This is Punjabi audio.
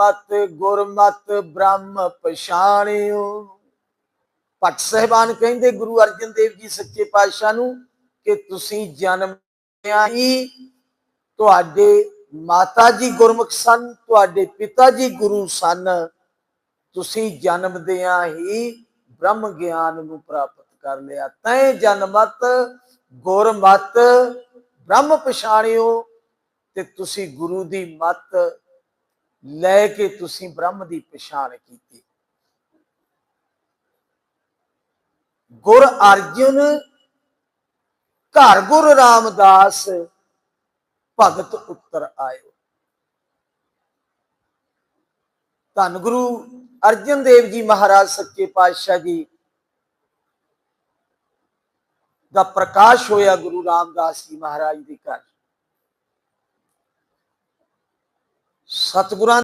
ਮਤ ਗੁਰਮਤ ਬ੍ਰਹਮ ਪਛਾਣਿਓ। ਭੱਟ ਸਹਿਬਾਨ ਕਹਿੰਦੇ ਗੁਰੂ ਅਰਜਨ ਦੇਵ ਜੀ ਸੱਚੇ ਪਾਤਸ਼ਾਹ ਨੂੰ ਕਿ ਤੁਸੀਂ ਜਨਮ ਹੀ। ਤੁਹਾਡੇ ਮਾਤਾ ਜੀ ਗੁਰਮੁਖ ਸਨ, ਤੁਹਾਡੇ ਪਿਤਾ ਜੀ ਗੁਰੂ ਸਨ। ਤੁਸੀਂ ਜਨਮਦਿਆਂ ਹੀ ਬ੍ਰਹਮ ਗਿਆਨ ਨੂੰ ਪ੍ਰਾਪਤ ਕਰ ਲਿਆ। ਤੈ ਜਨਮਤ ਗੁਰਮਤ ਬ੍ਰਹਮ ਪਛਾਣਿਓ ਤੇ ਤੁਸੀਂ ਗੁਰੂ ਦੀ ਮਤ ਲੈ ਕੇ ਤੁਸੀਂ ਬ੍ਰਹਮ ਦੀ ਪਛਾਣ ਕੀਤੀ। ਗੁਰ ਅਰਜੁਨ, ਘਰ ਗੁਰ ਰਾਮਦਾਸ, ਭਗਤ ਉੱਤਰ ਆਇਓ। ਧੰਨ ਗੁਰੂ ਅਰਜਨ ਦੇਵ ਜੀ ਮਹਾਰਾਜ, ਸੱਚੇ ਪਾਤਸ਼ਾਹ ਜੀ ਦਾ ਪ੍ਰਕਾਸ਼ ਹੋਇਆ ਗੁਰੂ ਰਾਮਦਾਸ ਜੀ ਮਹਾਰਾਜ ਦੇ ਘਰ। সতগুরান